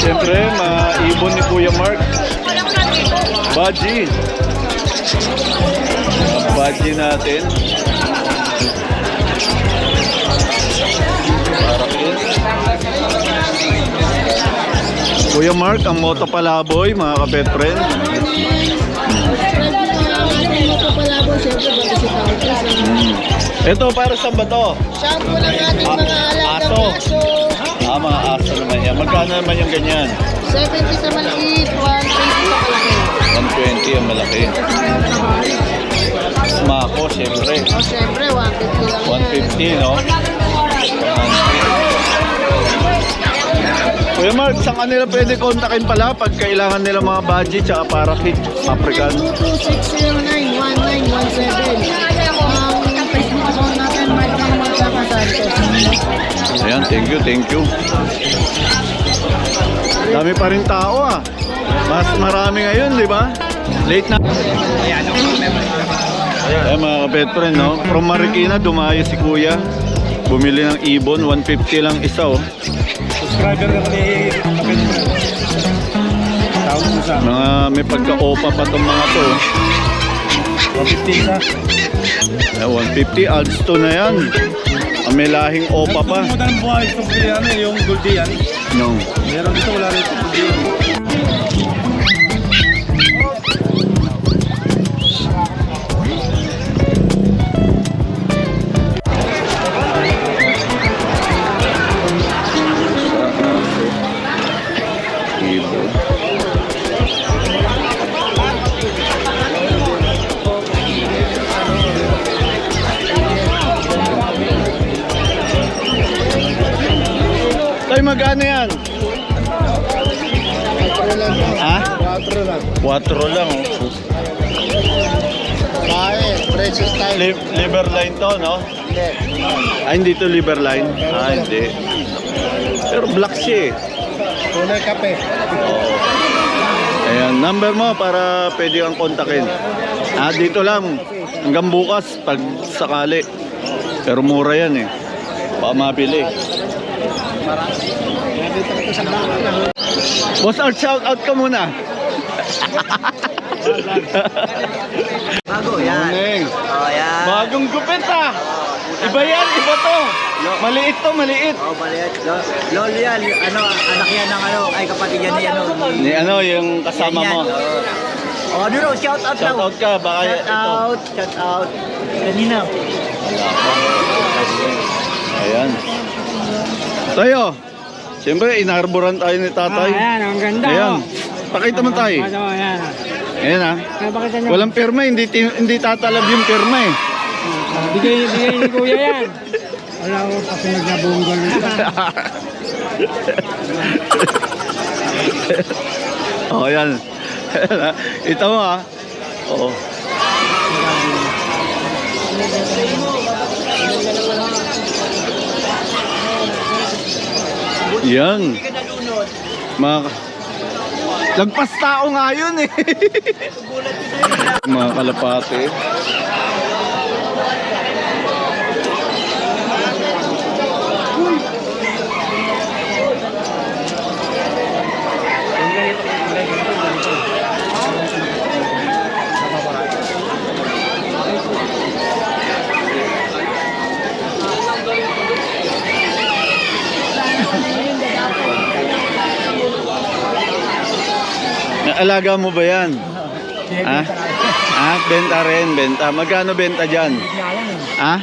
Siyempre, maibon ni Kuya Mark. Baji. Baji natin. Kuya Mark, ang Moto Palaboy, mga kapet friend. Ito Tautis. Ito, para saan ba to? Shampoo ng ating Ah, mga alagang aso. aso. Ah, mga aso naman yan. Magkano naman yung ganyan? 70 sa maliit, 120 sa malaki. 120 ang malaki. Mako, siyempre. O siyempre, 150 lang yan. 150, no? Kuya Mark, saan ka nila pwede kontakin pala pag kailangan nila mga budget tsaka para kit African? 22609-1917. Ang Facebook account natin, Mike ng Magsaka Santos. Ayan, thank you, thank you. Dami pa rin tao ah. Mas marami ngayon, di ba? Late na. Ayan mga kapet friend, no? From Marikina, dumayo si Kuya. Bumili ng ibon, 150 lang isa oh. Subscriber na ni Kapit Tawag mo sa Mga may pagka-opa pa tong mga to. 150 sa. Ayan, 150, adds to na yan. Ang may lahing opa pa. Ang mo buhay sa ano, yung Goldie yan. No. Meron dito, wala rin ito magkano yan? Ha? 4 lang. 4 lang, oh. Bae, precious time. Li- liver line to, no? Hindi. Ah, hindi to liver line? Ah, hindi. Pero black siya eh. Tunay kape. Ayan, number mo para pwede kang kontakin. Ah, dito lang. Hanggang bukas pag sakali. Pero mura yan eh. Baka mabili. Nandito ko sa baka lang. Boss Art, shout out ka muna. Bago, yan. Morning. Oh, yan. Bagong gupit ah. Iba yan, iba to. Maliit to, maliit. Oh, maliit. Lo- Lolo yan. Ano, anak yan ng ano, ay kapatid yan ni ano. Ni ano, yung kasama Yan, mo. yan, Oh, oh ano ro, shout out Shout daw. out ka, baka Shout ito. out, shout out. Kanina. Ayan. Tayo. Siyempre, inarboran tayo ni tatay. Ah, ayan, ang ganda. Ayan. oh. Pakita mo tayo. Ano, ayan. Ayan ah. Ano, pakita nyo. Walang pirma, hindi, ti- hindi tatalab yung pirma eh. Ah, Bigay, bigay ni Kuya yan. Wala ko pa pinagbabunggal nito. oh, yan. Ito mo ah. Oo. Yan. Mga... Lagpas tao nga yun eh. Mga kalapate. Alaga mo ba yan? Ha? Ha? Benta rin, benta. Magkano benta dyan? Ha?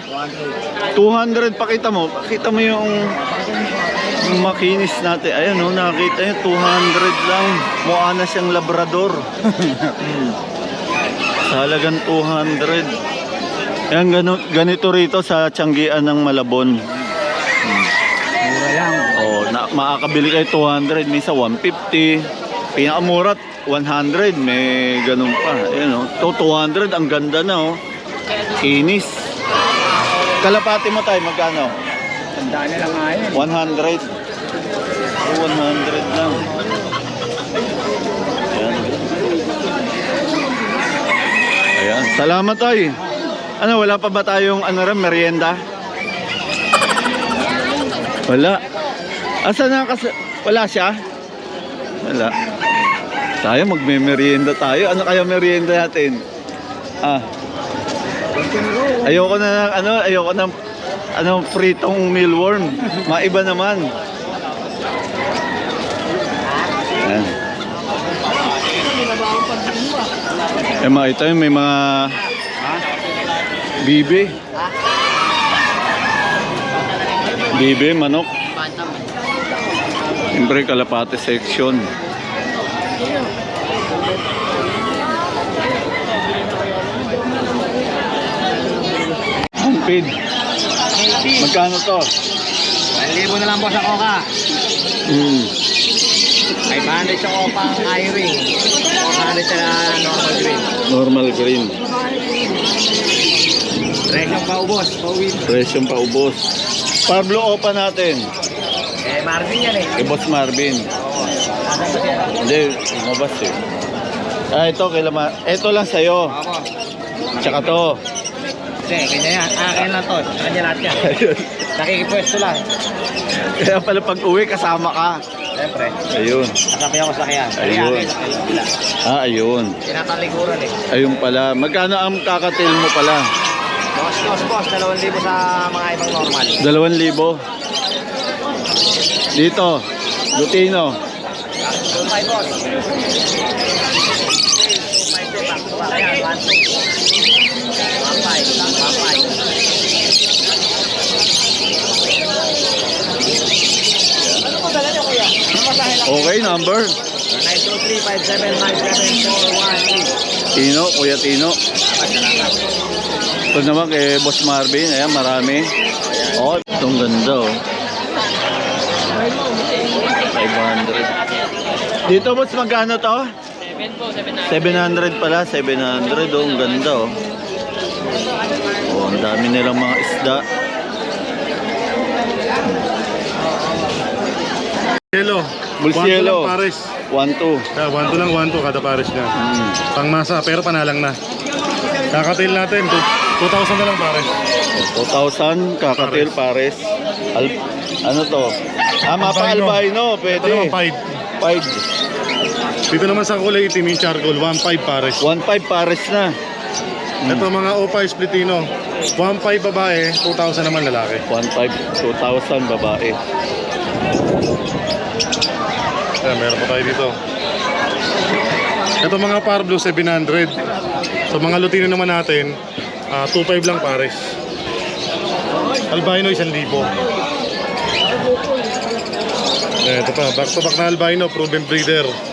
200, pakita mo. Pakita mo yung, yung makinis natin. Ayan o, nakita nyo, 200 lang. Mukha na siyang labrador. Sa halagang 200. Ayan, gano, ganito rito sa Tianggian ng Malabon. Mura lang. Oh, na, makakabili kayo 200, minsan 150. Pinakamura 100 may ganun pa. Ayan oh. To 200 ang ganda na oh. Kinis kalapati mo tayo magkano? Tanda na lang ayan 100 oh, 100 lang. Ayan. Ayan. Salamat tayo ano wala pa ba tayong ano rin merienda? Wala. Asa na kasi wala siya? Wala. Tayo magme-merienda tayo. Ano kaya merienda natin? Ah. Ayoko na ng ano, ayoko ng ano pritong mealworm. Maiba naman. Ayan. Eh mga ito yung may mga bibi. Bibi, manok. Siyempre kalapate section. Hampid. Magkano to? 1,000 na lang po sa Coca. Hmm. 500 sa Coca ang i-ring. 400 sa normal green. Normal green. Presyong paubos, pauwin. Presyong paubos. Pablo Opa natin. Eh, Marvin yan eh. Kay Boss Marvin. Hindi, lumabas eh. Ah, ito, kay Lama. Ito lang sa'yo. Ako. Tsaka to. Hindi, kanya yan. Ah, kanya lang to. Sa kanya lahat yan. Nakikipwesto lang. Kaya pala pag uwi, kasama ka. Siyempre. Ayun. Kasabi ako sa kaya. Ayun. Ah, ayun. Tinataliguran eh. Ayun pala. Magkano ang kakatil mo pala? Boss, boss, boss. 2,000 sa mga ibang normal. Dalawang libo. Dito. Lutino. 2,500 boss. 2,500 din. Back to back yan. 1,200. 1,500. 1,500. Mo dala niyo kuya? Ano masahe lang? Okay, number. 923-579-418. Tino, Kuya Tino. Ito naman kay Boss Marvin. Ayan, marami. Oh, itong ganda oh. 500. Dito boss, magkano to? 700 pala, 700 oh, ang ganda oh. Oh, ang dami nilang mga isda. Yelo. Bulsielo. Pares. 1 2. Kaya 1 to lang, 1 to kada pares niya. Hmm. Pangmasa, pero panalang na. Kakatail natin, tu- 2,000 na lang pares. 2,000 kakatil pares. Al ano to? Ah, mapa Albino. Ito pwede. naman 5. 5. Dito naman sa kulay itim yung charcoal, 1.5 pares. 1.5 pares na. Ito mga OPA splitino, 1.5 babae, 2,000 naman lalaki. 1.5, 2,000 babae. Ayan, meron pa tayo dito. Ito mga Parblo, 700. So mga Lutino naman natin, ah, 2.5 lang pares. Albino, 1,000. Eh, ito pa, back to back na albino, proven breeder.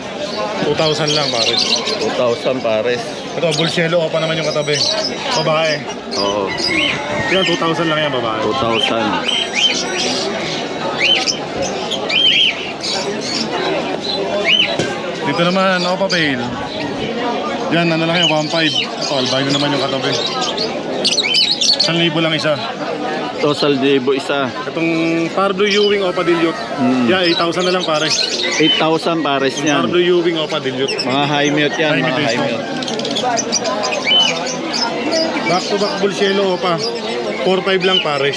2,000 lang pares. 2,000 pares. Ito, Bulcielo, pa naman yung katabi. Babae. Oo, Yan, 2,000 lang yan, babae. 2,000. Dito naman, ako pa pale. Yan, ano lang yan, 1.5. Ito, albino naman yung katabi. 1,000 lang isa. Total Debo isa. Itong Parblo Ewing o Padilyot. Mm. Yeah, 8,000 na lang pare. 8,000 pares niyan. Parblo Ewing o Padilyot. Mga high mute yan, High mga mute high mute. Back to back Bulcielo Opa. 4.5 lang pares.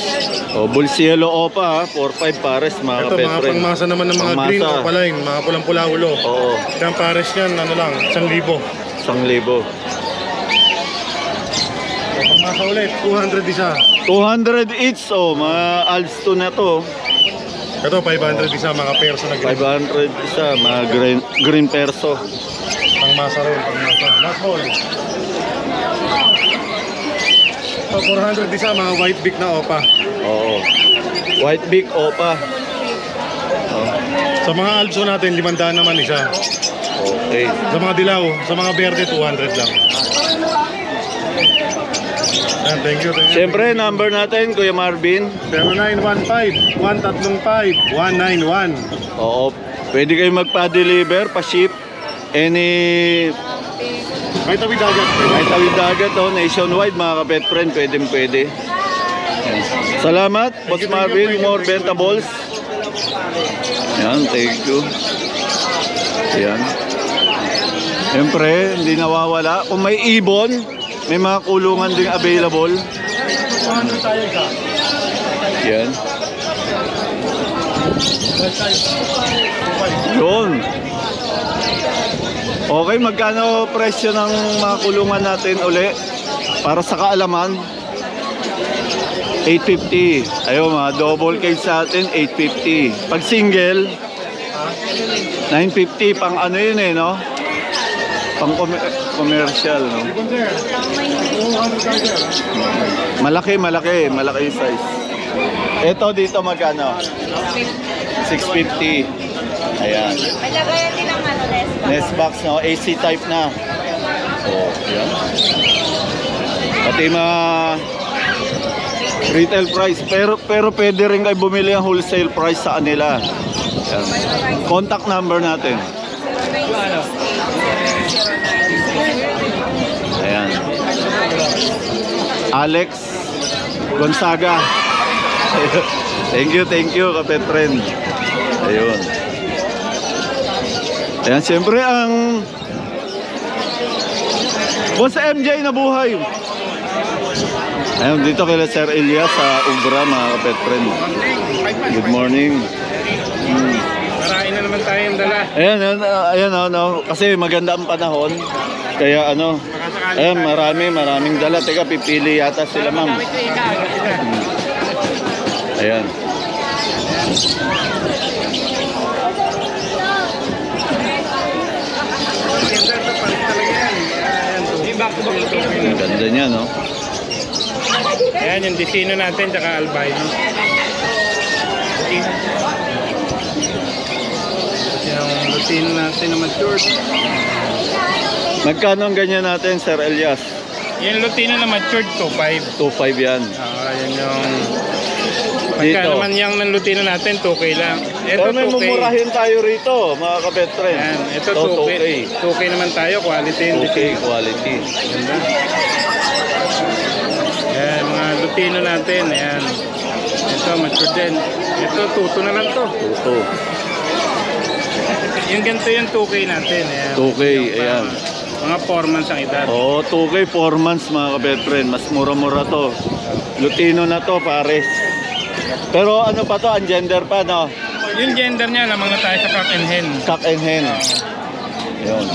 O, Bulsielo Opa, ha, 4-5 pares mga Ito, mga kapetren. pangmasa naman ng mga Pangmasa. green Opa line. Mga pulang-pula ulo. Oo, Yan pares yan, ano lang, 1,000. 1,000. Pangmasa ulit, 200 isa. 200 each, oh, mga Alston na to. Ito, 500 isa, mga perso na green. 500 isa, mga green, green perso. Pangmasa rin, pangmasa. Last ball. Ito, 400 isa, mga white beak na Opa. Oo. White Big Opa. Oh, Sa mga Alpso natin, 500 naman isa. okay. Sa mga dilaw, sa mga berde, 200 lang. Yan, thank you, thank you. Siyempre, number natin, Kuya Marvin. 0915-131-191. Oo. Pwede kayo magpa-deliver, pa-ship. Any May tawid agad. May tawid dagat oh, nationwide mga kapet friend, pwede pwede. Salamat, Boss Marvin, more vegetables. Yan, thank you. Yan. Siyempre, hindi nawawala. Kung may ibon, May mga kulungan ding available. Yan. Yun. Okay, magkano presyo ng mga kulungan natin uli? Para sa kaalaman. 850. Ayun, mga double cage sa atin, 850. Pag single, 950. Pang ano yun eh, no? Pang com- commercial, no? Malaki, malaki. Malaki size. Ito dito magkano? 650. Ayan. May lagayan din ng ano, Nespa. Nest box, no? AC type na. Oh, yan. Pati mga retail price. Pero pero pwede rin kayo bumili ang wholesale price sa kanila. Yan. Contact number natin. Ayan. Alex Gonzaga. thank you, thank you, kapet friend. Ayun. Ayan, siyempre ang Boss MJ na buhay. Ayun, dito kila Sir Elias sa Ubra, mga kapet friend. Good morning. Hmm. Tayong dala. Ayan, ayan, ayan, ano, kasi maganda ang panahon. Kaya ano, ayan, marami, maraming dala. Teka, pipili yata sila, ma'am. Ayan. to back Ang ganda niya, no? Ayan yung disino natin tsaka albino. Yung lutino natin na matured. Magkano ang ganyan natin, Sir Elias? Yung lutino na matured, 2.5. 2.5 yan. Ah, yan yung... Dito. Pagka naman yung ng lutino natin, 2K lang. Ito, Pero may 2K. mumurahin tayo rito, mga kapet friend. Ayan, ito To 2K. 2K naman tayo, quality yung 2K disino. quality. Ganda. Ayan, mga lutino natin. Ayan. Ito, mature din. Ito, tuto na lang to. Tuto. Yung ganito yung 2K natin. Ayan. 2K, Yung, ayan. mga 4 months ang edad. Oo, 2K 4 months mga kabet friend. Mas mura-mura to. Lutino na to, pares. Pero ano pa to, ang gender pa, no? Yung gender niya, lamang na tayo sa cock and hen. Cock and hen. Yun.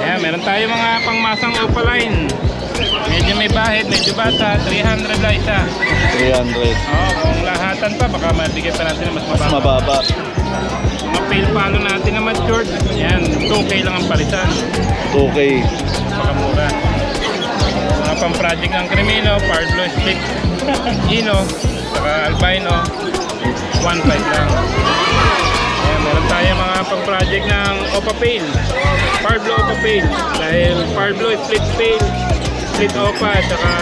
Ayan, meron tayo mga pangmasang opaline. Medyo may bahid, medyo bata. 300 lang isa. 300. Oo, kung lahatan pa, baka mabigyan pa natin ng mas Mas mababa. mababa. Mga pale palo natin na matured. Ayan, 2K lang ang palitan. 2K. Makamura. Mga pang-project ng Crimino, Powered Blue Stick, Ino, saka Albino, 1.5 lang. Ayan, meron tayo mga pang-project ng Opa Pale, Powered Blue Opa Pale. Dahil Blue Split Pale, Split Opa, saka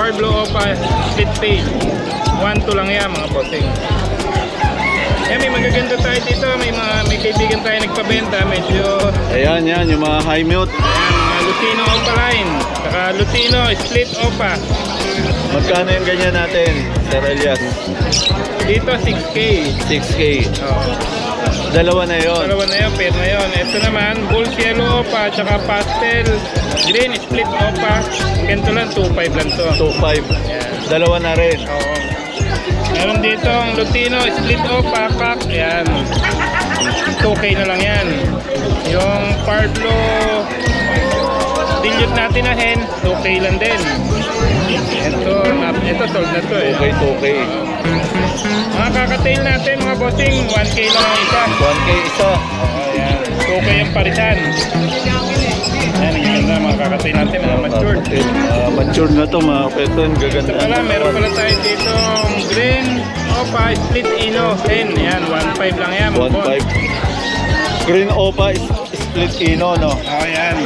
Powered Blue Opa, Split Pale. 1.2 lang yan mga bossing. Ayan, may magaganda tayo dito. May mga may kaibigan tayo nagpabenta. Medyo Ayan, yan. Yung mga high mute. Ayan, mga Lutino Opa line. Saka Lutino Split Opa. Magkano yung ganyan natin, Sir Elias? Dito 6K. 6K. Oh, Dalawa na yon. dalawa na yun, pair na yun. Ito naman, Bulls Yellow Opa, tsaka Pastel Green Split Opa. Ganito lang, 2.5 lang to. 2.5. Ayan. Dalawa na rin. Oo. Meron dito ang Lutino Split Opa, Pack. Ayan. 2K na lang yan. Yung Parblo Dilute natin na hen, 2K lang din. Ito, na- ito sold na to eh. 2K, 2K. Mga kakatail natin, mga bossing, 1K lang ang isa. 1K isa. Ayan, 2K yung parisan. Ayan, ang ganda mga kakatail natin, mga matured. Uh, mature na to mga kapetro. Ang gaganda. Ito pala, meron pala tayo dito green, opa, split ino, 10. Ayan, 1.5 lang yan. mga boss. 1.5. Green Opa split ino, no? Oh, ayan.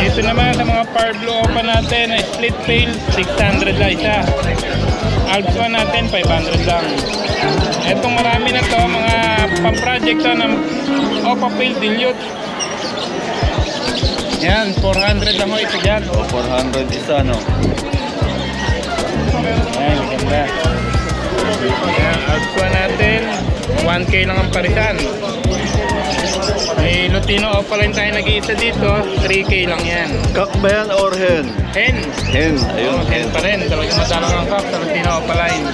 Dito naman sa mga Parblo Opa natin, ay split pail, 600 lang isa. Alps 1 natin, 500 lang. Etong marami na to, mga pang-project to ng Opa Pail Dilute. Yan, 400 lang ho ito dyan. O, 400 isa, no? Ayan, ganda. Ayan, Alps 1 natin, 1K lang ang parisan. May Lutino Opaline tayo nag-iisa dito, 3K lang yan. Kak ba yan or hen? Hen. Hen, ayun, Ayun, hen pa rin. Talagang madalang ang kak sa Lutino Opaline.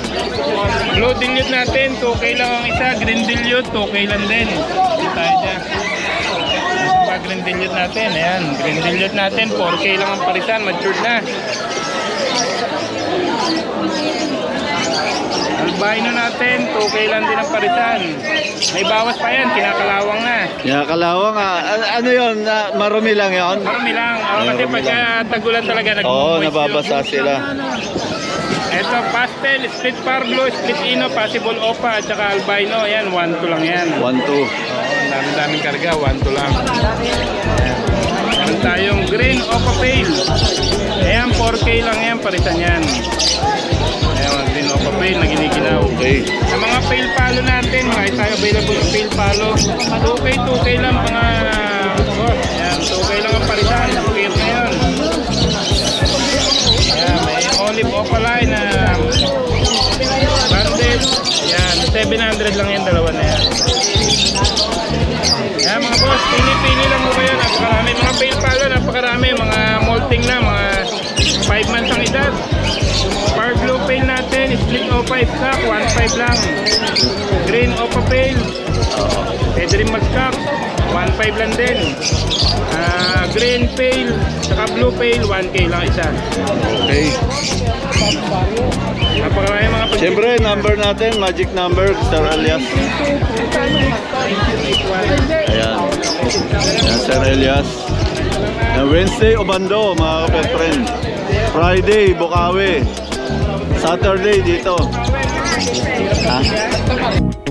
Blue dilute natin, 2K lang ang isa. Green dilute, 2K lang din. Hindi tayo dyan. Pa green dilute natin, ayan. Green dilute natin, 4K lang ang parisan. Matured na. Albino natin, 2K lang din ang parisan. May bawas pa yan, kinakalawang na. Yeah, kalawang ah. An- ano yun? Na, marumi lang yun? Marami lang. Oh, kasi Marami pagka tagulan talaga, nag Oo, nababasa sila. Ito, pastel, split parblo, split ino, possible opa, at saka albino. Ayan, 1-2 lang yan. 1, 2. Oo, ang dami-daming karga, 1-2 lang. Ayan. Meron tayong green opa pale. Ayan, 4K lang yan, palitan yan. Ayan, green opa pale na giniginaw. Okay. Sa mga pale palo natin, may tayo available ng pale palo. 2K, 2K lang mga boss. Ayan, 2K lang ang palitan. Clear na yun. Ayan, may olive opaline na banded. Ayan, 700 lang yung dalawa na yan. Ayan mga boss, pili-pili lang mo kayo. Napakarami. Mga pale palo, napakarami. Mga molting na, mga 05 sack, 15 lang. Green opa pale. Oo. Pwede rin mag sack. 15 lang din. Uh, green pale, saka blue pale, 1K lang isa. Okay. Napakarami mga pag- Siyempre, number natin, magic number, Sir Elias. Ayan. Ayan, Sir Elias. Ayan, Wednesday, Obando, mga kapet friend. Friday, Bukawi. Saturday, dito. Ha?